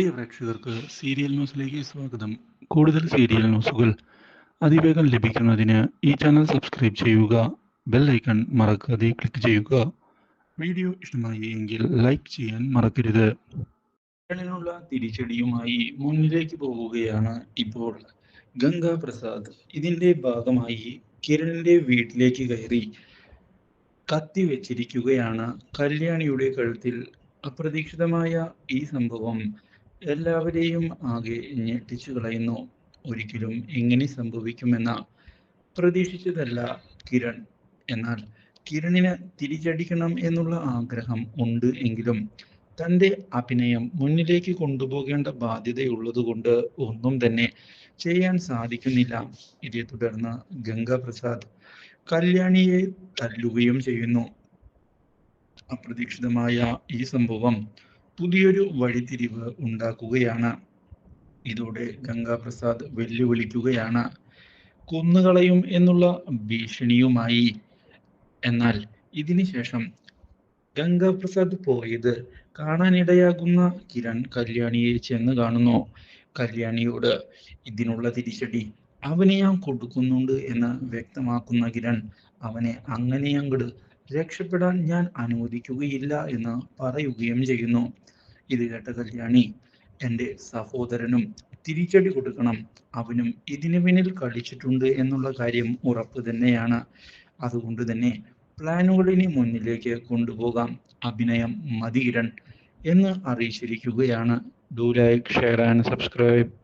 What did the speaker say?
പ്രിയ പ്രേക്ഷകർക്ക് സീരിയൽ ന്യൂസിലേക്ക് സ്വാഗതം. കൂടുതൽ സീരിയൽ ന്യൂസുകൾ അതിവേഗം ലഭിക്കുന്നതിന് ഈ ചാനൽ സബ്സ്ക്രൈബ് ചെയ്യുക ബെൽ ഐക്കൺ മറക്കാതെ ക്ലിക്ക് ചെയ്യുക. വീഡിയോ ഇഷ്ടമായി എങ്കിൽ ലൈക്ക് ചെയ്യാൻ മറക്കരുത്. കിരണിനുള്ള തിരിച്ചടിയുമായി മുന്നിലേക്ക് പോവുകയാണ് ഇപ്പോൾ ഗംഗാ പ്രസാദ്. ഇതിന്റെ ഭാഗമായി കിരണിന്റെ വീട്ടിലേക്ക് കയറി കത്തി വെച്ചിരിക്കുകയാണ് കല്യാണിയുടെ കഴുത്തിൽ. അപ്രതീക്ഷിതമായ ഈ സംഭവം എല്ലാവരെയും ആകെ ഞെട്ടിച്ചു കളയുന്നു. ഒരിക്കലും എങ്ങനെ സംഭവിക്കുമെന്ന പ്രതീക്ഷിച്ചതല്ല കിരൺ. എന്നാൽ കിരണിന് തിരിച്ചടിക്കണം എന്നുള്ള ആഗ്രഹം ഉണ്ട് എങ്കിലും തന്റെ അഭിനയം മുന്നിലേക്ക് കൊണ്ടുപോകേണ്ട ബാധ്യതയുള്ളതുകൊണ്ട് ഒന്നും തന്നെ ചെയ്യാൻ സാധിക്കുന്നില്ല. ഇതേ തുടർന്ന് ഗംഗാ പ്രസാദ് കല്യാണിയെ തല്ലുകയും ചെയ്യുന്നു. അപ്രതീക്ഷിതമായ ഈ സംഭവം പുതിയൊരു വഴിത്തിരിവ് ഉണ്ടാക്കുകയാണ്. ഇതോടെ ഗംഗാപ്രസാദ് വെല്ലുവിളിക്കുകയാണ്. കൊന്നുകളയും എന്നുള്ള ഭീഷണിയുമായി. എന്നാൽ ഇതിനു ശേഷം ഗംഗാപ്രസാദ് പോയത് കാണാനിടയാകുന്ന കിരൺ കല്യാണിയെ ചെന്ന് കാണുന്നു. കല്യാണിയോട് ഇതിനുള്ള തിരിച്ചടി അവനെ ഞാൻ കൊടുക്കുന്നുണ്ട് എന്ന് വ്യക്തമാക്കുന്ന കിരൺ അവനെ അങ്ങനെ അങ്ങോട്ട് രക്ഷപ്പെടാൻ ഞാൻ അനുവദിക്കുകയില്ല എന്ന് പറയുകയും ചെയ്യുന്നു. ഇത് കേട്ട കല്യാണി എന്റെ സഹോദരനും തിരിച്ചടി കൊടുക്കണം. അവനും ഇതിനു പിന്നിൽ കളിച്ചിട്ടുണ്ട് എന്നുള്ള കാര്യം ഉറപ്പ് തന്നെയാണ്. അതുകൊണ്ട് തന്നെ പ്ലാനുകളിനെ മുന്നിലേക്ക് കൊണ്ടുപോകാം. അഭിനയം മതികിരൺ എന്ന് അറിയിച്ചിരിക്കുകയാണ്. Do like share and subscribe